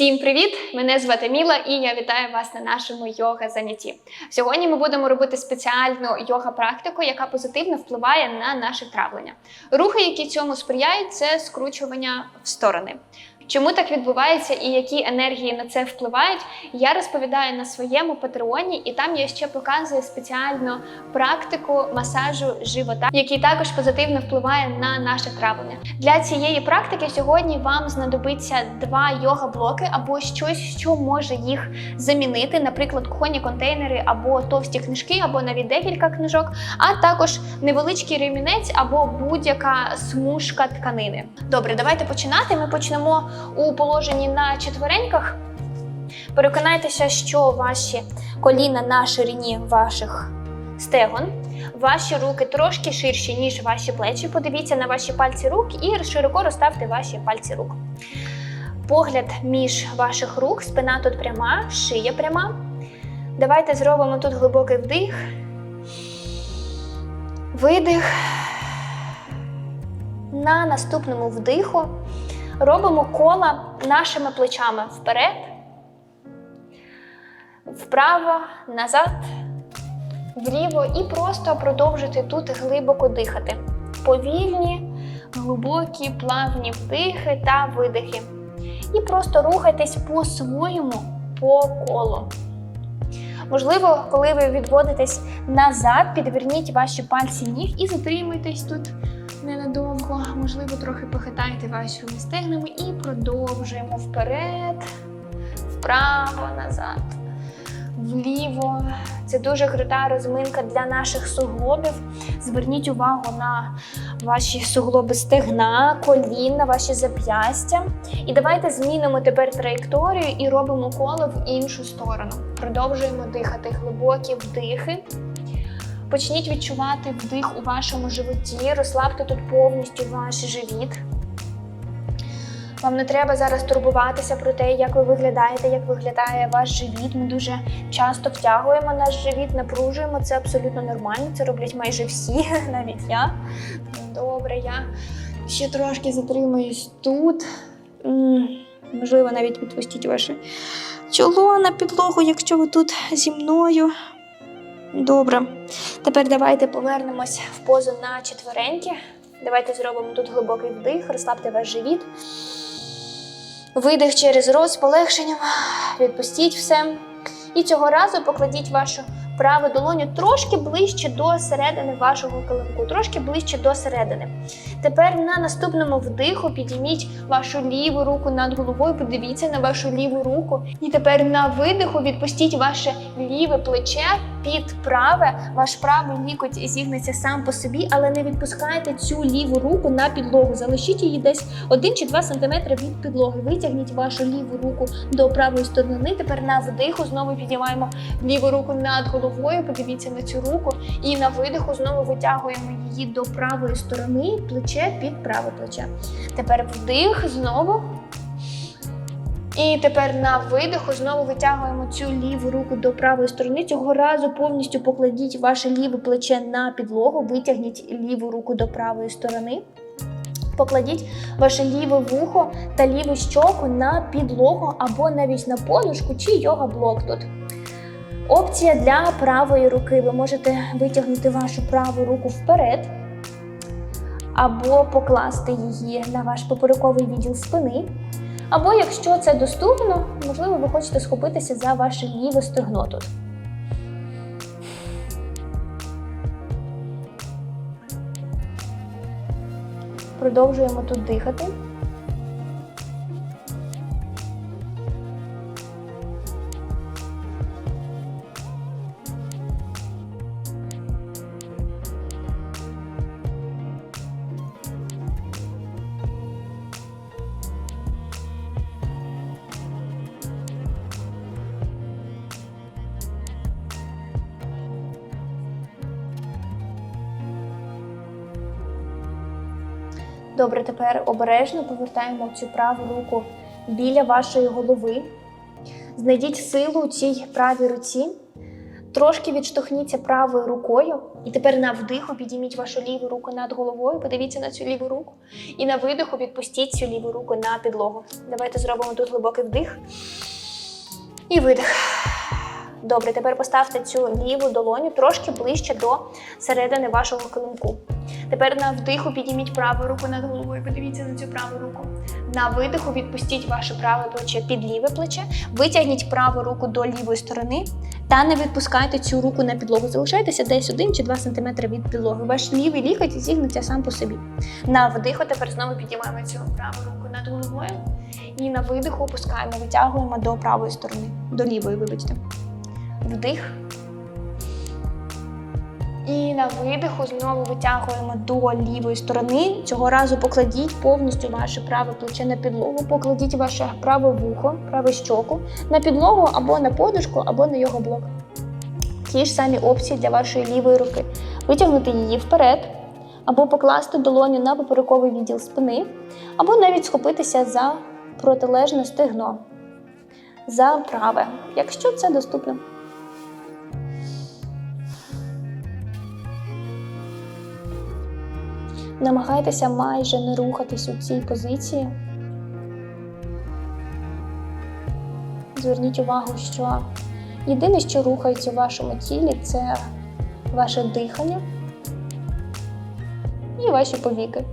Всім привіт! Мене звати Міла і я вітаю вас на нашому йога занятті. Сьогодні ми будемо робити спеціальну йога-практику, яка позитивно впливає на наше травлення. Рухи, які цьому сприяють, це скручування в сторони. Чому так відбувається і які енергії на це впливають, я розповідаю на своєму патреоні, і там я ще показую спеціальну практику масажу живота, який також позитивно впливає на наше травлення. Для цієї практики сьогодні вам знадобиться два йога-блоки або щось, що може їх замінити, наприклад, кухонні контейнери або товсті книжки, або навіть декілька книжок, а також невеличкий ремінець або будь-яка смужка тканини. Добре, давайте починати. Ми почнемо у положенні на четвереньках. Переконайтеся, що ваші коліна на ширині ваших стегон. Ваші руки трошки ширші, ніж ваші плечі. Подивіться на ваші пальці рук і широко розставте ваші пальці рук. Погляд між ваших рук, спина тут пряма, шия пряма. Давайте зробимо тут глибокий вдих, видих. На наступному вдиху робимо кола нашими плечами вперед, вправо, назад, вліво і просто продовжити тут глибоко дихати. Повільні, глибокі, плавні вдихи та видихи. І просто рухайтесь по-своєму по колу. Можливо, коли ви відводитесь назад, підверніть ваші пальці ніг і затримуйтесь тут ненадовго. Можливо, трохи похитайте вашими стегнами і продовжуємо вперед, вправо, назад, вліво. Це дуже крута розминка для наших суглобів. Зверніть увагу на ваші суглоби стегна, коліна, ваші зап'ястя. І давайте змінимо тепер траєкторію і робимо коло в іншу сторону. Продовжуємо дихати глибокі вдихи. Почніть відчувати вдих у вашому животі, розслабте тут повністю ваш живіт. Вам не треба зараз турбуватися про те, як ви виглядаєте, як виглядає ваш живіт. Ми дуже часто втягуємо наш живіт, напружуємо. Це абсолютно нормально. Це роблять майже всі, навіть я. Добре, я ще трошки затримаюсь тут. Можливо, навіть відпустіть ваше чоло на підлогу, якщо ви тут зі мною. Добре. Тепер давайте повернемось в позу на четвереньки. Давайте зробимо тут глибокий вдих, розслабте ваш живіт. Видих через рот з полегшенням. Відпустіть все. І цього разу покладіть вашу праву долоню трошки ближче до середини вашого килимку, трошки ближче до середини. Тепер на наступному вдиху підійміть вашу ліву руку над головою, подивіться на вашу ліву руку. І тепер на видиху відпустіть ваше ліве плече під праве. Ваш правий лікоть зігнеться сам по собі, але не відпускайте цю ліву руку на підлогу. Залишіть її десь 1 чи 2 см від підлоги. Витягніть вашу ліву руку до правої сторони. Тепер на вдиху знову піднімаємо ліву руку над головою. Подивіться на цю руку. І на видиху знову витягуємо її до правої сторони, плече під праве плече. Тепер вдих знову. І тепер на видиху знову витягуємо цю ліву руку до правої сторони. Цього разу повністю покладіть ваше ліве плече на підлогу, витягніть ліву руку до правої сторони. Покладіть ваше ліве вухо та ліву щоку на підлогу або навіть на подушку чи йога-блок тут. Опція для правої руки. Ви можете витягнути вашу праву руку вперед, або покласти її на ваш поперековий відділ спини. Або, якщо це доступно, можливо, ви хочете схопитися за ваше ліве стегно тут. Продовжуємо тут дихати. Добре, тепер обережно повертаємо цю праву руку біля вашої голови. Знайдіть силу у цій правій руці. Трошки відштовхніться правою рукою, і тепер на вдиху підійміть вашу ліву руку над головою. Подивіться на цю ліву руку. І на видиху відпустіть цю ліву руку на підлогу. Давайте зробимо тут глибокий вдих і видих. Добре, тепер поставте цю ліву долоню трошки ближче до середини вашого килимку. Тепер на вдиху підійміть праву руку над головою. Подивіться на цю праву руку. На видиху відпустіть ваше праве плече під ліве плече. Витягніть праву руку до лівої сторони та не відпускайте цю руку на підлогу. Залишайтеся десь 1 чи 2 см від підлоги. Ваш лівий лікоть зігнеться сам по собі. На вдиху тепер знову підіймаємо цю праву руку над головою. І на видиху опускаємо, витягуємо до правої сторони, до лівої, вибачте. Вдих. І на видиху знову витягуємо до лівої сторони. Цього разу покладіть повністю ваше праве плече на підлогу, покладіть ваше праве вухо, праве щоку на підлогу або на подушку, або на його блок. Ті ж самі опції для вашої лівої руки. Витягнути її вперед, або покласти долоню на поперековий відділ спини, або навіть схопитися за протилежне стегно, за праве, якщо це доступно. Намагайтеся майже не рухатись у цій позиції. Зверніть увагу, що єдине, що рухається у вашому тілі, це ваше дихання і ваші повіки.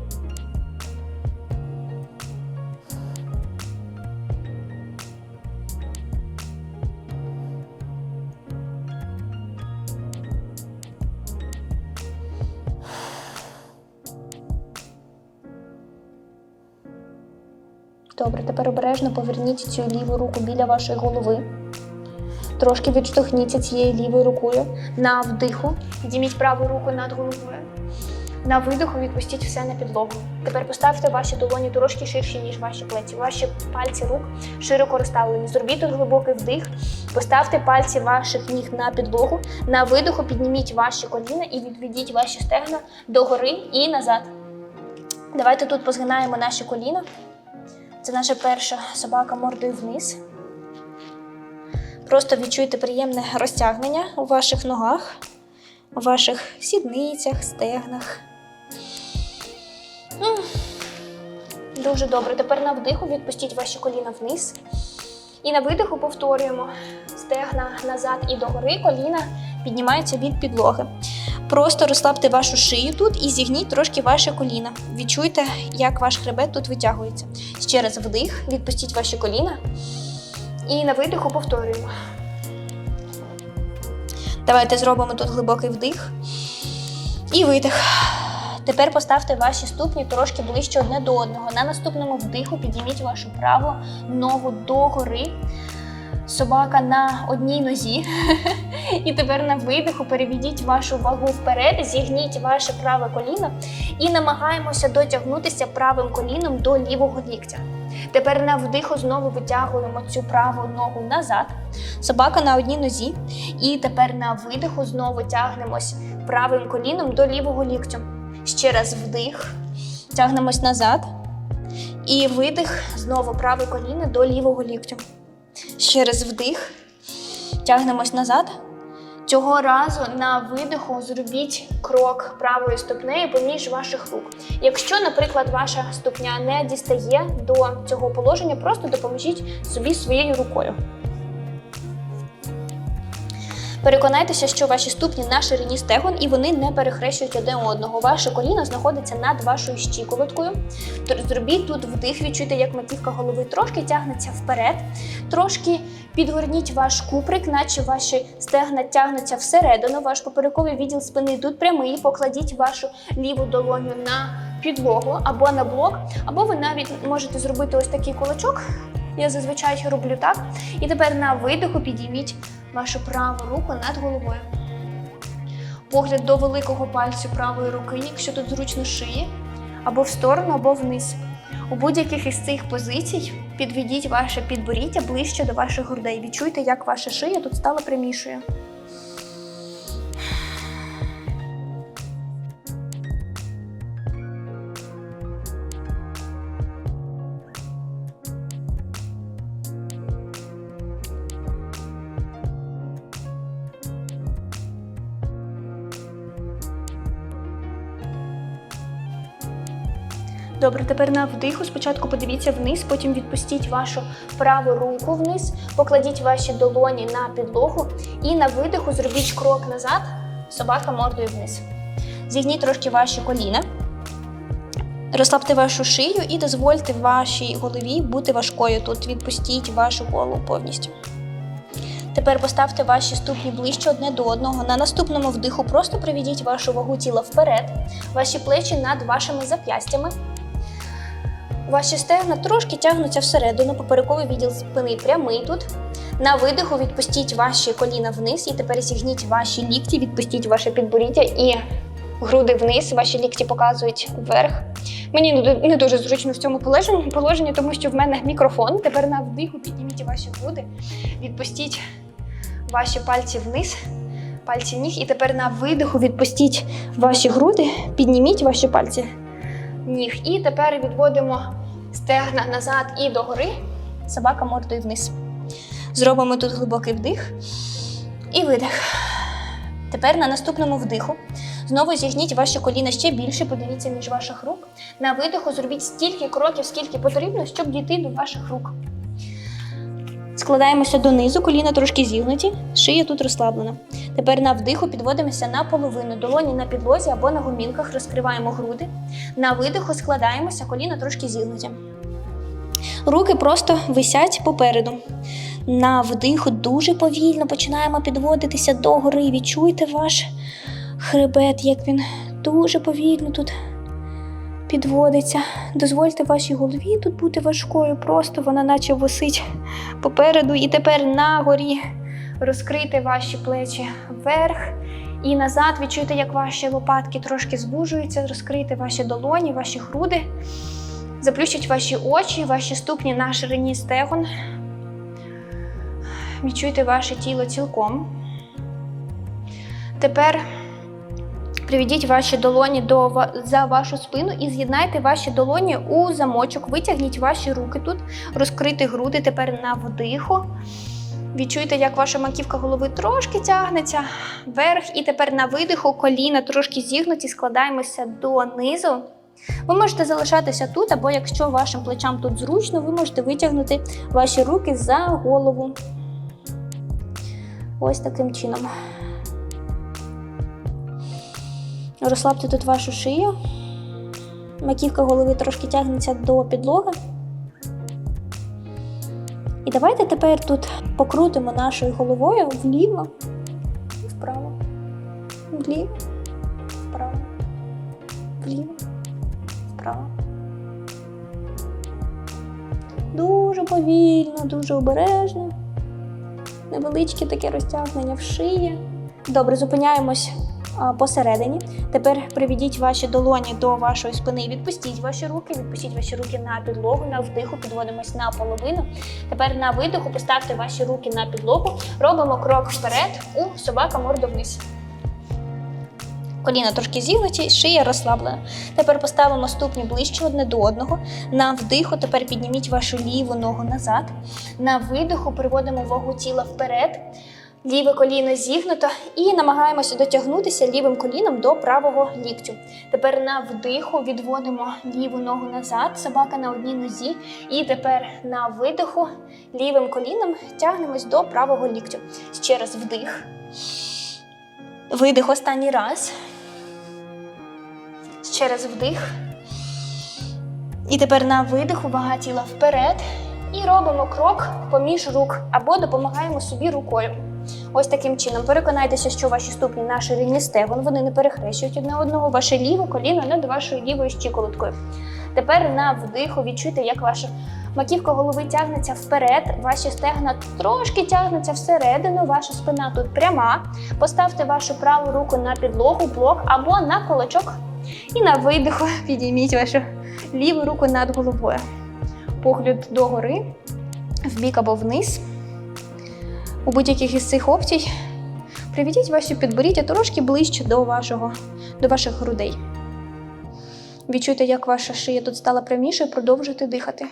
Добре, тепер обережно поверніть цю ліву руку біля вашої голови. Трошки відштовхніться цією лівою рукою. На вдиху підійміть праву руку над головою. На видиху відпустіть все на підлогу. Тепер поставте ваші долоні трошки ширші, ніж ваші плеці. Ваші пальці рук широко розставлені. Зробіть тут глибокий вдих. Поставте пальці ваших ніг на підлогу. На видиху підніміть ваші коліна і відведіть ваші стегна догори і назад. Давайте тут позгинаємо наші коліна. Це наша перша собака мордою вниз. Просто відчуйте приємне розтягнення у ваших ногах, у ваших сідницях, стегнах. Дуже добре. Тепер на вдиху відпустіть ваші коліна вниз. І на видиху повторюємо стегна назад і догори, коліна піднімаються від підлоги. Просто розслабте вашу шию тут і зігніть трошки ваше коліна. Відчуйте, як ваш хребет тут витягується. Ще раз вдих, відпустіть ваші коліна. І на видиху повторюємо. Давайте зробимо тут глибокий вдих і видих. Тепер поставте ваші ступні трошки ближче одне до одного. На наступному вдиху підійміть вашу праву ногу догори. Собака на одній нозі. І тепер на видиху переведіть вашу вагу вперед, зігніть ваше праве коліно і намагаємося дотягнутися правим коліном до лівого ліктя. Тепер на вдиху знову витягуємо цю праву ногу назад. Собака на одній нозі. І тепер на видиху знову тягнемось правим коліном до лівого ліктю. Ще раз вдих, тягнемось назад. І видих, знову праве коліно до лівого ліктю. Ще раз вдих, тягнемось назад. Цього разу на видиху зробіть крок правою ступнею поміж ваших рук. Якщо, наприклад, ваша ступня не дістає до цього положення, просто допоможіть собі своєю рукою. Переконайтеся, що ваші ступні на ширині стегон і вони не перехрещують один одного. Ваше коліно знаходиться над вашою щиколоткою. Зробіть тут вдих, відчуйте, як маківка голови трошки тягнеться вперед, трошки підгорніть ваш куприк, наче ваші стегна тягнуться всередину. Ваш поперековий відділ спини тут прямий. Покладіть вашу ліву долоню на підлогу або на блок, або ви навіть можете зробити ось такий кулачок. Я зазвичай роблю так. І тепер на видиху підійміть вашу праву руку над головою. Погляд до великого пальцю правої руки, якщо тут зручно шиї, або в сторону, або вниз. У будь-яких із цих позицій підведіть ваше підборіддя ближче до ваших грудей. Відчуйте, як ваша шия тут стала прямішою. Добре, тепер на вдиху. Спочатку подивіться вниз, потім відпустіть вашу праву руку вниз, покладіть ваші долоні на підлогу і на видиху зробіть крок назад, собака мордою вниз. Зігніть трошки ваші коліна. Розслабте вашу шию і дозвольте вашій голові бути важкою. Тут відпустіть вашу голову повністю. Тепер поставте ваші ступні ближче одне до одного. На наступному вдиху просто приведіть вашу вагу тіла вперед, ваші плечі над вашими зап'ястями. Ваші стегна трошки тягнуться всередину, поперековий відділ спини прямий тут. На видиху відпустіть ваші коліна вниз і тепер зігніть ваші лікті, відпустіть ваше підборіддя і груди вниз. Ваші лікті показують вверх. Мені не дуже зручно в цьому положенні, тому що в мене мікрофон. Тепер на вдиху підніміть ваші груди, відпустіть ваші пальці вниз, пальці ніг. І тепер на видиху відпустіть ваші груди, підніміть ваші пальці ніг. І тепер відводимо стегна назад і догори. Собака мордою вниз. Зробимо тут глибокий вдих і видих. Тепер на наступному вдиху знову зігніть ваші коліна ще більше, подивіться між ваших рук. На видиху зробіть стільки кроків, скільки потрібно, щоб дійти до ваших рук. Складаємося донизу, коліна трошки зігнуті, шия тут розслаблена. Тепер на вдиху підводимося на половину, долоні на підлозі або на гумілках, розкриваємо груди. На видиху складаємося, коліна трошки зігнуті. Руки просто висять попереду. На вдиху дуже повільно починаємо підводитися догори. Відчуйте ваш хребет, як він дуже повільно тут підводиться. Дозвольте вашій голові тут бути важкою, просто вона наче висить попереду. І тепер на горі розкрийте ваші плечі вверх і назад. Відчуйте, як ваші лопатки трошки звужуються, розкрийте ваші долоні, ваші груди. Заплющіть ваші очі, ваші ступні на ширині стегон. Відчуйте ваше тіло цілком. Тепер приведіть ваші долоні до, за вашу спину і з'єднайте ваші долоні у замочок. Витягніть ваші руки тут, розкрити груди тепер на вдиху. Відчуйте, як ваша маківка голови трошки тягнеться вверх. І тепер на видиху коліна трошки зігнуті, складаємося донизу. Ви можете залишатися тут, або якщо вашим плечам тут зручно, ви можете витягнути ваші руки за голову. Ось таким чином. Розслабте тут вашу шию. Маківка голови трошки тягнеться до підлоги. І давайте тепер тут покрутимо нашою головою вліво і вправо. Вліво, вправо, вліво, вправо. Дуже повільно, дуже обережно. Невеличке таке розтягнення в шиї. Добре, зупиняємось посередині. Тепер приведіть ваші долоні до вашої спини. Відпустіть ваші руки, відпустіть ваші руки на підлогу. На вдиху підводимось на половину. Тепер на видиху поставте ваші руки на підлогу. Робимо крок вперед у собака морду вниз. Коліна трошки зігнуті, шия розслаблена. Тепер поставимо ступні ближче одне до одного. На вдиху тепер підніміть вашу ліву ногу назад. На видиху приводимо вагу тіла вперед. Ліве коліно зігнуто і намагаємося дотягнутися лівим коліном до правого ліктю. Тепер на вдиху відводимо ліву ногу назад, собака на одній нозі. І тепер на видиху лівим коліном тягнемось до правого ліктю. Ще раз вдих. Видих останній раз. Ще раз вдих. І тепер на видиху вага тіла вперед. І робимо крок поміж рук або допомагаємо собі рукою. Ось таким чином. Переконайтеся, що ваші ступні на ширині стегон, вони не перехрещують одне одного, ваше ліве коліно над вашою лівою щиколоткою. Тепер на вдиху відчуйте, як ваша маківка голови тягнеться вперед, ваші стегна трошки тягнуться всередину, ваша спина тут пряма. Поставте вашу праву руку на підлогу, блок або на кулачок. І на видиху підійміть вашу ліву руку над головою. Погляд догори, вбік або вниз. У будь-яких із цих опцій приведіть ваші підборіддя трошки ближче до, вашого, до ваших грудей. Відчуйте, як ваша шия тут стала пряміше, і продовжуйте дихати.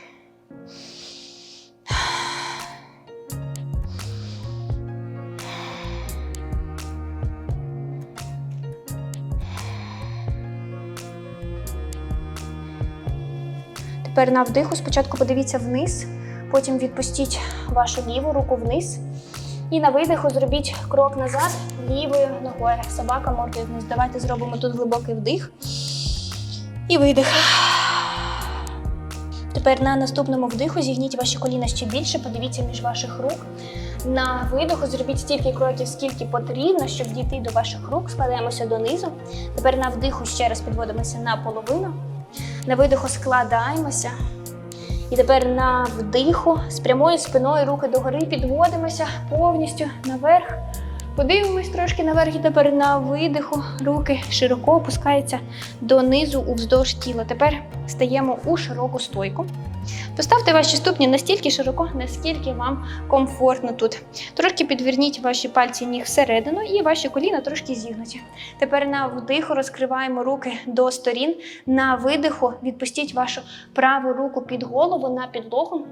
Тепер на вдиху спочатку подивіться вниз, потім відпустіть вашу ліву руку вниз. І на видиху зробіть крок назад лівою ногою. Собака мордою вниз. Давайте зробимо тут глибокий вдих і видих. Тепер на наступному вдиху зігніть ваші коліна ще більше, подивіться між ваших рук. На видиху зробіть стільки кроків, скільки потрібно, щоб дійти до ваших рук. Складаємося донизу. Тепер на вдиху ще раз підводимося на половину. На видиху складаємося. І тепер на вдиху з прямою спиною руки догори підводимося повністю наверх. Подивимось трошки наверх і тепер на видиху руки широко опускаються донизу уздовж тіла. Тепер стаємо у широку стойку. Поставте ваші ступні настільки широко, наскільки вам комфортно тут. Трошки підверніть ваші пальці ніг всередину і ваші коліна трошки зігнуті. Тепер на вдиху розкриваємо руки до сторін. На видиху відпустіть вашу праву руку під голову на підлогу.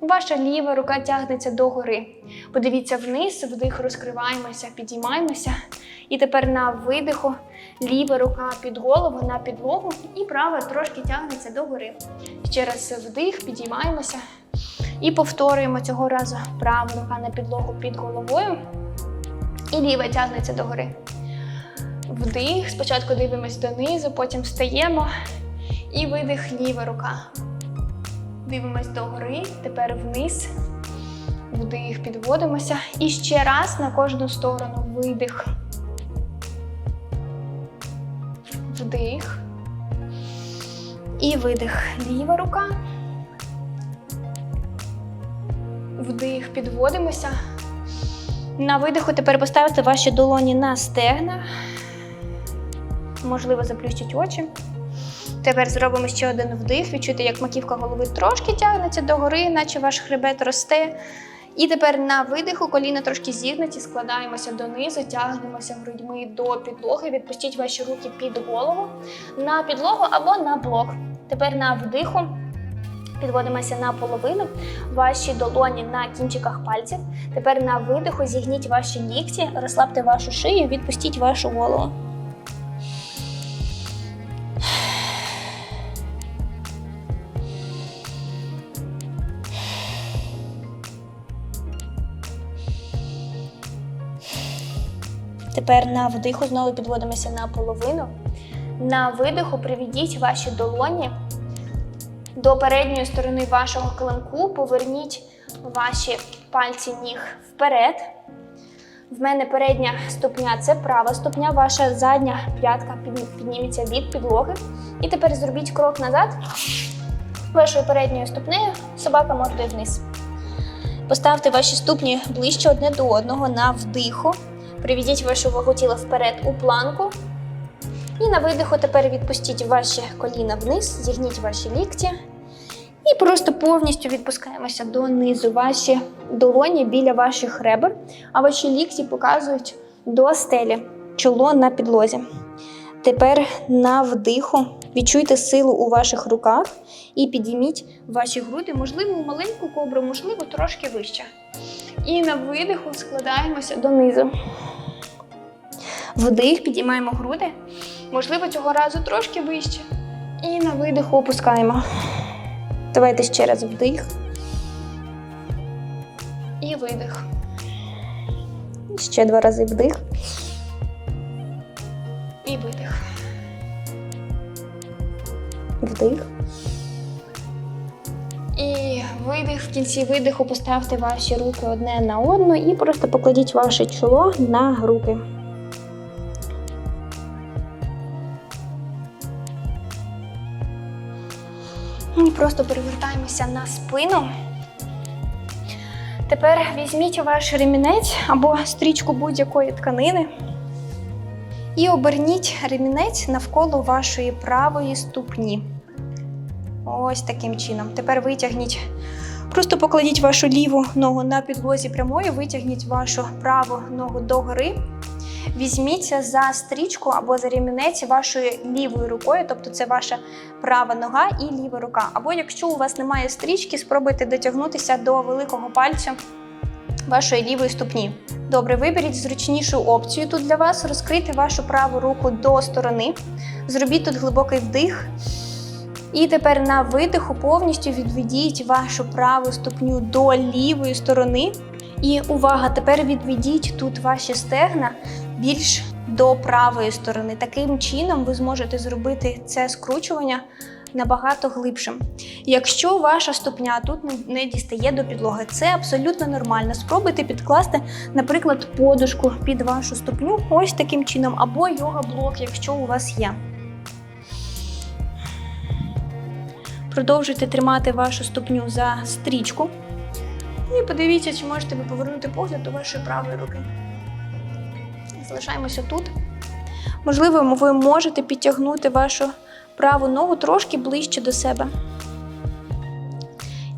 Ваша ліва рука тягнеться догори. Подивіться вниз, вдих розкриваємося, підіймаємося. І тепер на видиху ліва рука під голову на підлогу і права трошки тягнеться догори. Ще раз вдих, підіймаємося. І повторюємо цього разу права рука на підлогу під головою. І ліва тягнеться догори. Вдих. Спочатку дивимось донизу, потім встаємо. І видих ліва рука. Дивимось догори, тепер вниз. Вдих, підводимося. І ще раз на кожну сторону видих. Вдих. І видих. Ліва рука. Вдих, підводимося. На видиху тепер поставте ваші долоні на стегна. Можливо, заплющіть очі. Тепер зробимо ще один вдих. Відчуйте, як маківка голови трошки тягнеться догори, наче ваш хребет росте. І тепер на видиху коліна трошки зігнуті, складаємося донизу, тягнемося грудьми до підлоги. Відпустіть ваші руки під голову на підлогу або на блок. Тепер на вдиху. Підводимося на половину, ваші долоні на кінчиках пальців. Тепер на видиху зігніть ваші лікті, розслабте вашу шию, відпустіть вашу голову. Тепер на вдиху знову підводимося на половину. На видиху приведіть ваші долоні до передньої сторони вашого клинку. Поверніть ваші пальці ніг вперед. В мене передня ступня це права ступня, ваша задня п'ятка підніметься від підлоги. І тепер зробіть крок назад. Вашою передньою ступнею собака мордою вниз. Поставте ваші ступні ближче одне до одного на вдиху. Приведіть вашу вагу тіла вперед у планку. І на видиху тепер відпустіть ваші коліна вниз, зігніть ваші лікті. І просто повністю відпускаємося донизу. Ваші долоні біля ваших ребер, а ваші лікті показують до стелі, чоло на підлозі. Тепер на вдиху відчуйте силу у ваших руках і підійміть ваші груди, можливо, у маленьку кобру, можливо, трошки вище. І на видиху складаємося донизу. Вдих, підіймаємо груди. Можливо, цього разу трошки вище. І на видиху опускаємо. Давайте ще раз вдих. І видих. Ще два рази вдих. І видих. Вдих. Видих. В кінці видиху поставте ваші руки одне на одну і просто покладіть ваше чоло на руки. І просто перевертаємося на спину. Тепер візьміть ваш ремінець або стрічку будь-якої тканини і оберніть ремінець навколо вашої правої ступні. Ось таким чином. Тепер витягніть, просто покладіть вашу ліву ногу на підлозі прямою, витягніть вашу праву ногу догори. Візьміться за стрічку або за ремінець вашою лівою рукою, тобто це ваша права нога і ліва рука. Або якщо у вас немає стрічки, спробуйте дотягнутися до великого пальця вашої лівої ступні. Добре, виберіть зручнішу опцію тут для вас. Розкрийте вашу праву руку до сторони. Зробіть тут глибокий вдих І тепер на видиху повністю відведіть вашу праву ступню до лівої сторони. І увага, тепер відведіть тут ваші стегна більш до правої сторони. Таким чином ви зможете зробити це скручування набагато глибшим. Якщо ваша ступня тут не- дістає до підлоги, це абсолютно нормально. Спробуйте підкласти, наприклад, подушку під вашу ступню ось таким чином, або йога-блок, якщо у вас є. Продовжуйте тримати вашу ступню за стрічку. І подивіться, чи можете ви повернути погляд до вашої правої руки. Залишаємося тут. Можливо, ви можете підтягнути вашу праву ногу трошки ближче до себе.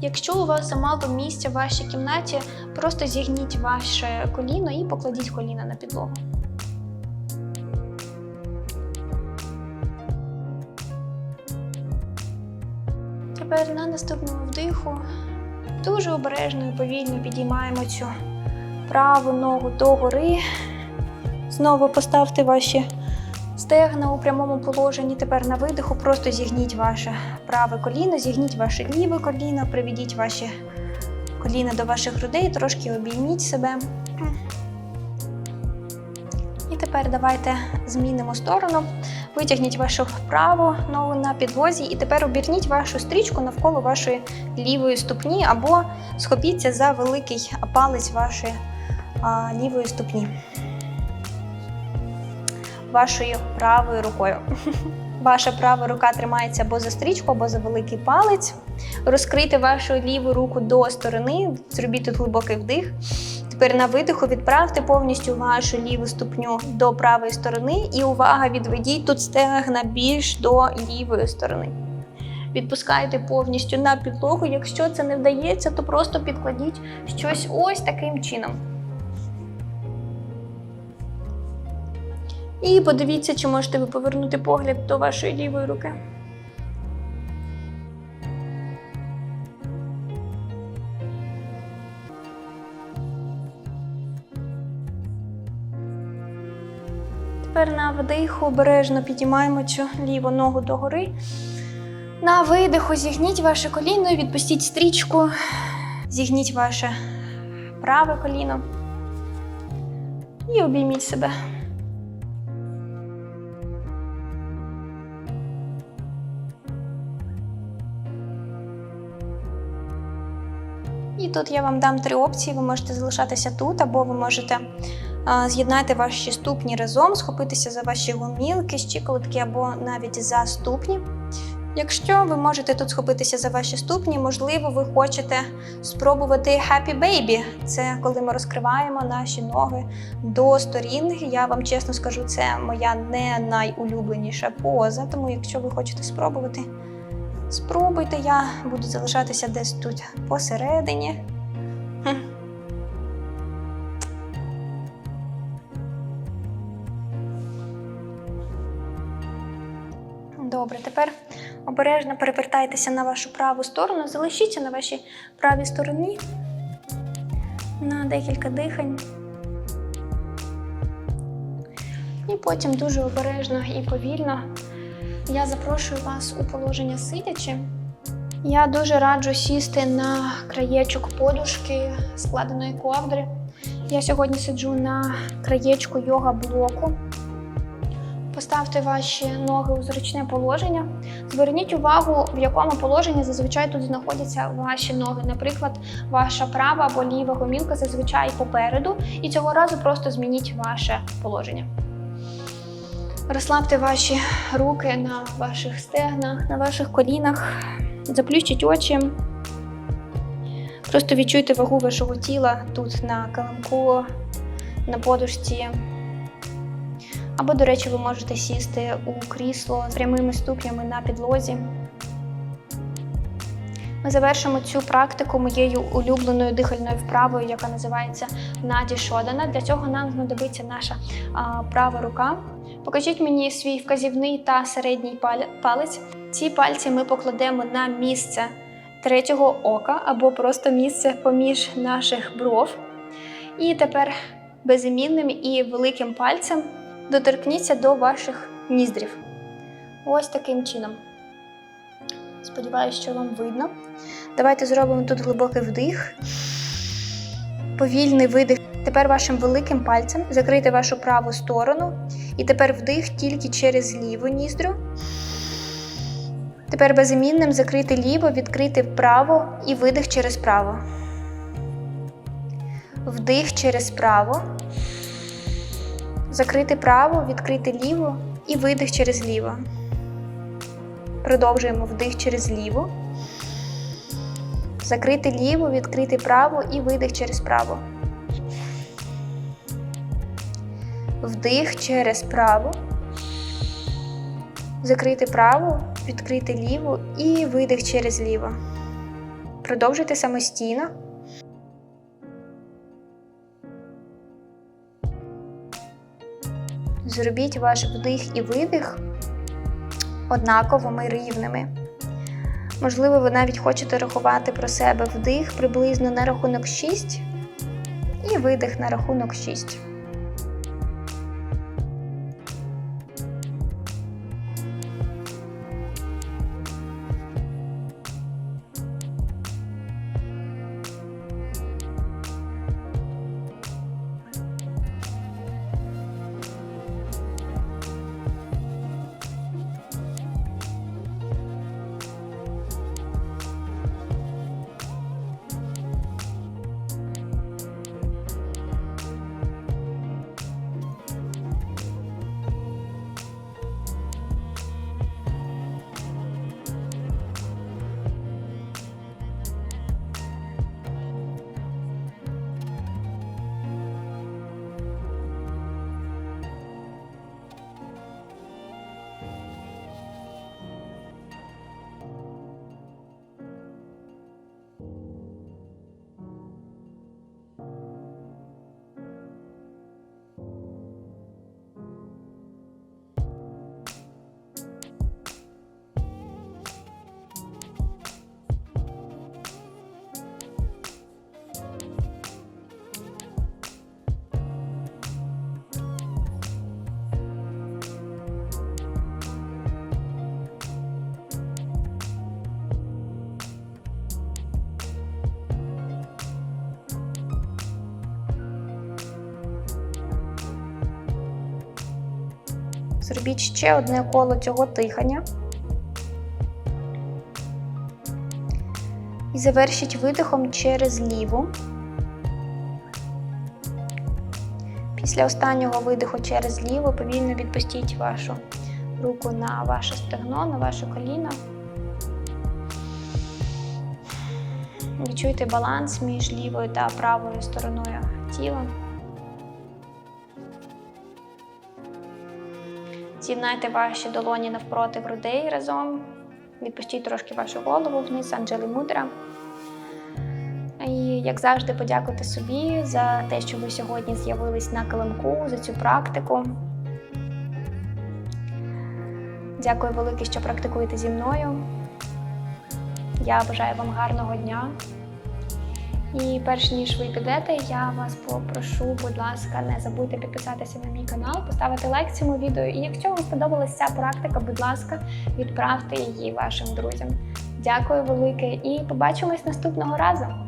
Якщо у вас замало місця в вашій кімнаті, просто зігніть ваше коліно і покладіть коліна на підлогу. Тепер на наступному вдиху дуже обережно і повільно підіймаємо цю праву ногу догори. Знову поставте ваші стегна у прямому положенні. Тепер на видиху просто зігніть ваше праве коліно, зігніть ваше ліве коліно, приведіть ваші коліна до ваших грудей, трошки обійміть себе. Тепер давайте змінимо сторону. Витягніть вашу праву ногу на підлозі, і тепер обірніть вашу стрічку навколо вашої лівої ступні, або схопіться за великий палець вашої а, лівої ступні. Вашою правою рукою. Ваша права рука тримається або за стрічку, або за великий палець. Розкрийте вашу ліву руку до сторони, зробіть тут глибокий вдих. Тепер на видиху відправте повністю вашу ліву ступню до правої сторони, і увага, відведіть тут стегна більш до лівої сторони. Відпускайте повністю на підлогу. Якщо це не вдається, то просто підкладіть щось ось таким чином. І подивіться, чи можете ви повернути погляд до вашої лівої руки. Тепер на вдиху обережно підіймаємо цю ліву ногу догори. На видиху зігніть ваше коліно, відпустіть стрічку, зігніть ваше праве коліно і обійміть себе. І тут я вам дам три опції. Ви можете залишатися тут, або ви можете а, з'єднати ваші ступні разом, схопитися за ваші гомілки, щиколотки або навіть за ступні. Якщо ви можете тут схопитися за ваші ступні, можливо, ви хочете спробувати Happy Baby. Це коли ми розкриваємо наші ноги до сторін. Я вам чесно скажу, це моя не найулюбленіша поза. Тому, якщо ви хочете спробувати, спробуйте. Я буду залишатися десь тут посередині. Добре, тепер обережно перевертайтеся на вашу праву сторону, залишіться на вашій правій стороні на декілька дихань. І потім дуже обережно і повільно я запрошую вас у положення сидячи. Я дуже раджу сісти на краєчок подушки складеної ковдри. Я сьогодні сиджу на краєчку йога-блоку. Поставте ваші ноги у зручне положення. Зверніть увагу, в якому положенні зазвичай тут знаходяться ваші ноги. Наприклад, ваша права або ліва гомілка зазвичай попереду, і цього разу просто змініть ваше положення. Розслабте ваші руки на ваших стегнах, на ваших колінах, заплющіть очі. Просто відчуйте вагу вашого тіла тут на килимку, на подушці. Або, до речі, ви можете сісти у крісло з прямими ступнями на підлозі. Ми завершимо цю практику моєю улюбленою дихальною вправою, яка називається Наді Шодана. Для цього нам знадобиться наша а, права рука. Покажіть мені свій вказівний та середній палець. Ці пальці ми покладемо на місце третього ока або просто місце поміж наших бров. І тепер безімінним і великим пальцем доторкніться до ваших ніздрів. Ось таким чином. Сподіваюсь, що вам видно. Давайте зробимо тут глибокий вдих. Повільний видих. Тепер вашим великим пальцем закрийте вашу праву сторону. І тепер вдих тільки через ліву ніздрю. Тепер безімінним закрити ліво, відкрити вправо і видих через право. Вдих через право. Закрити право, відкрити ліво і видих через ліво. Продовжуємо вдих через ліво. Закрити ліво, відкрити право і видих через право. Вдих через право. Закрити право, відкрити ліво і видих через ліво. Продовжуйте самостійно. Зробіть ваш вдих і видих однаковими рівними. Можливо, ви навіть хочете рахувати про себе вдих приблизно на рахунок 6 і видих на рахунок 6. Зробіть ще одне коло цього дихання. І завершіть видихом через ліву. Після останнього видиху через ліву повільно відпустіть вашу руку на ваше стегно, на ваше коліно. Відчуйте баланс між лівою та правою стороною тіла. З'єднайте ваші долоні навпроти грудей разом. Відпустіть трошки вашу голову вниз, Анджели Мудра. І, як завжди, подякуйте собі за те, що ви сьогодні з'явились на килимку, за цю практику. Дякую велике, що практикуєте зі мною. Я бажаю вам гарного дня. І перш ніж ви підете, я вас попрошу, будь ласка, не забудьте підписатися на мій канал, поставити лайк цьому відео. І якщо вам сподобалася ця практика, будь ласка, відправте її вашим друзям. Дякую велике і побачимось наступного разу!